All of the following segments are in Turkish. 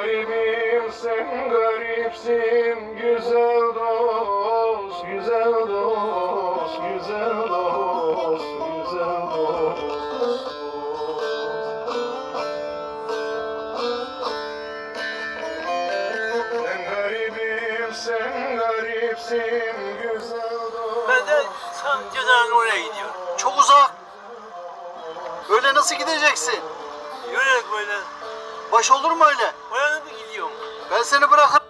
garibim sen garipsin güzel dost güzel dost güzel dost güzel dost Ben garibim sen garipsin güzel dost Ben de sen cezanın oraya gidiyorum. Çok uzak. Öyle nasıl gideceksin? Yürüyerek böyle. Baş olur mu öyle? Gidiyorum? Ben seni bırakıp...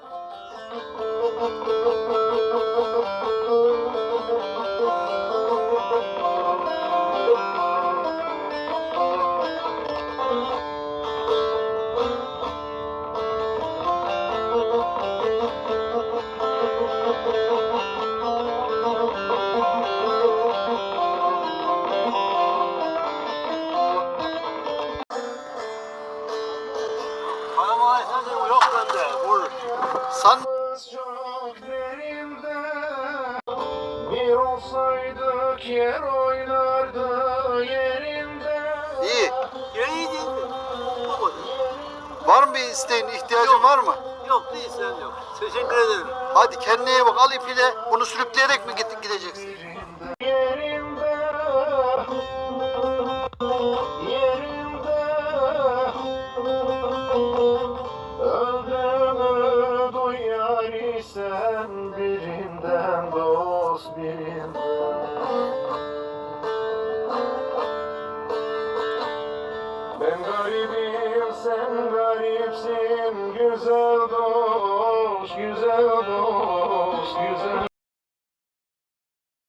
Bana maalesef yok. Vur. San... yer oynardı yerinde İyi. Yeriydi. Baba. Var mı bir isteğin, ihtiyacın var mı? Yok değil sen yok. Teşekkür ederim. Hadi kendine iyi bak. Al ipiyle. Bunu sürükleyerek mi gideceksin? tasbihim Ben garibim sen garipsin. Güzel dost güzel dost.